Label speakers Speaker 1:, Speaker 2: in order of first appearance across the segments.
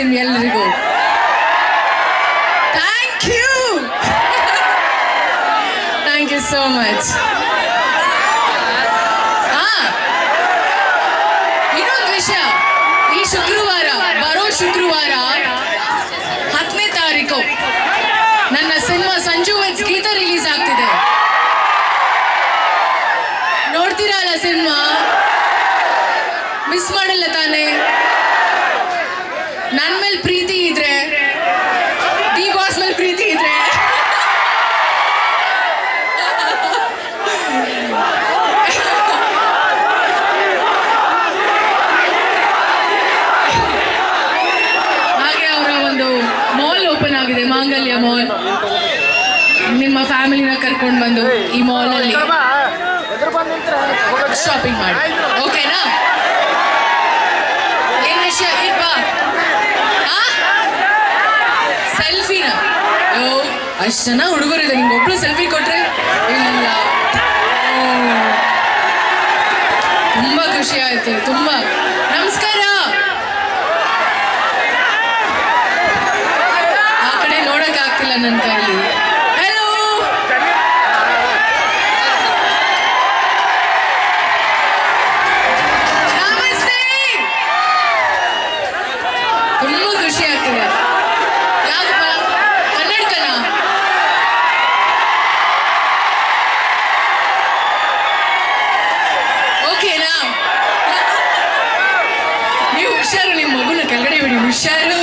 Speaker 1: ನಿಮ್ಗೆಲ್ಲರಿಗೂ thank you thank you so much ಇನ್ನೊಂದು ವಿಷಯ ಈ ಶುಕ್ರವಾರ ಬರೋ ಶುಕ್ರವಾರ ಹತ್ತನೇ ತಾರೀಕು. ನನ್ನ cinema Sanju weds Geetha release ಆಗ್ತಿದೆ. ನೋಡ್ತೀರಲ್ಲ ಸಿನಿಮಾ? ಮಿಸ್ ಮಾಡಲ್ಲ ಮಾಂಗಲ್ಯ ಮಾಲ್. ನಿಮ್ಮ ಫ್ಯಾಮಿಲಿನ ಕರ್ಕೊಂಡು ಬಂದು ಈ ಮಾಲಲ್ಲಿ ಶಾಪಿಂಗ್ ಮಾಡಿ. ಓಕೆನಾ ಏನ್ ವಿಷಯ? ಸೆಲ್ಫಿನ ಓ ಅಷ್ಟು ಜನ ಹುಡುಗರಿದೆ. ನಿಮ್ಗೆ ಒಬ್ರು ಸೆಲ್ಫಿ ಕೊಟ್ರೆ ಇಲ್ಲ. ತುಂಬಾ ಖುಷಿ ಆಯ್ತು, ತುಂಬಾ. ನಮಸ್ಕಾರ. ಹುಷಾರು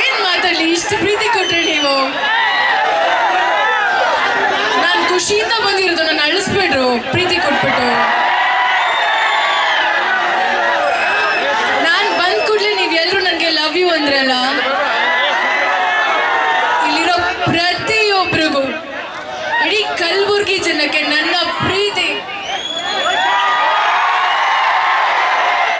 Speaker 1: ಏನ್ ಮಾತಾಡ್ಲಿ? ಇಷ್ಟು ಪ್ರೀತಿ ಕೊಟ್ರಿ ನೀವು.